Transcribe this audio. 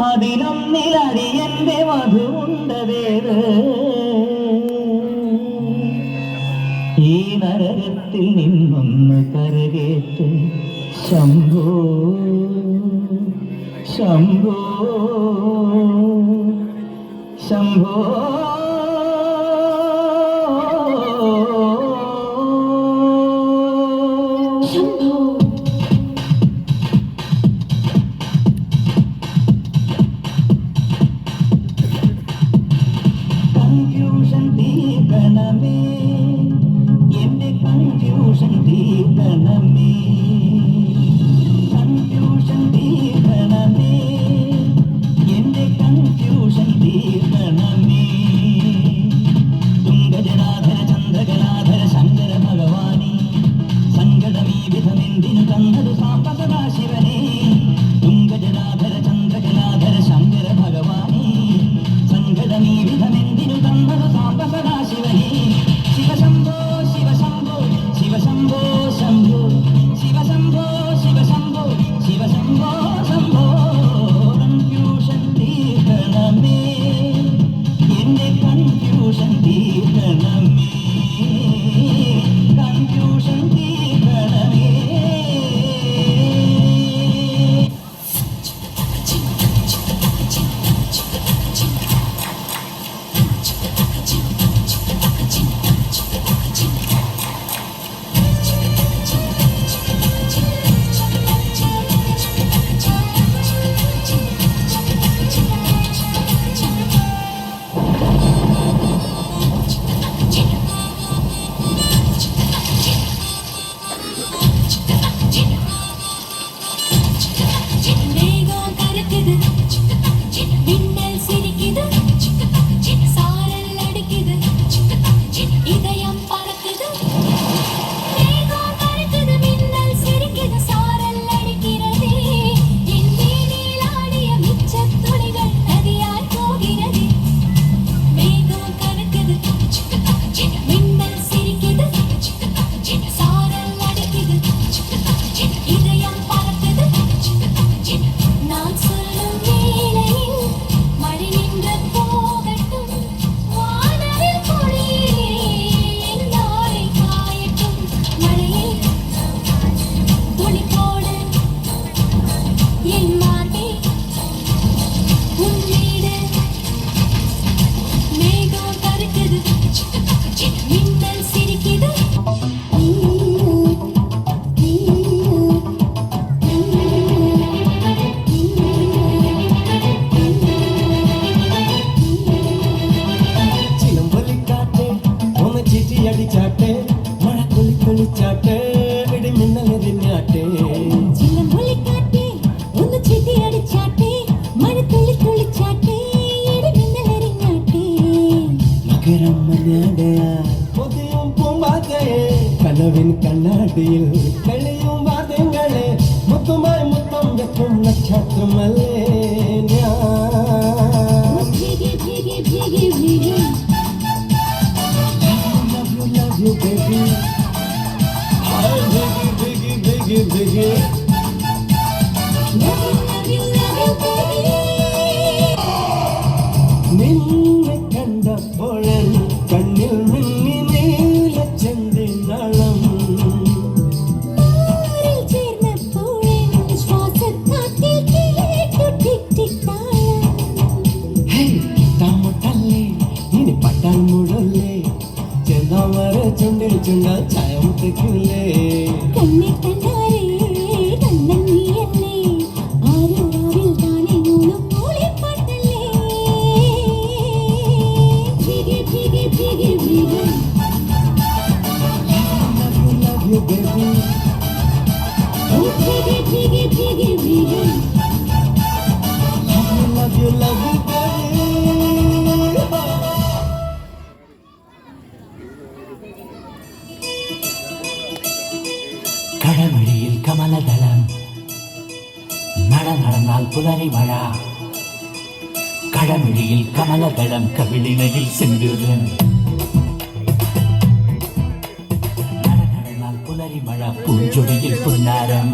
അതിലൊന്നിലടി എന്റെ മധുണ്ടതേത് ഈ നരകത്തിൽ നിന്നൊന്ന് കരകേറ്റ്. ശംഭോ ശംഭോ ശംഭോ. കനവിൻ കണ്ണാടിയിൽ കളിയും വാദ്യങ്ങളെ മുത്തുമായി മുത്തം വെക്കും നക്ഷത്രമല്ലേ ഞാൻ Biggie, biggie, biggie. నిల్చున్న ఛాయం తెగులే కన్నీ புதரை மழா கடமிழியில் கமலதளம் கவிழினையில் சென்றிருந்தேன் புலரி மழா பூஞ்சொடியில் புன்னாரம்.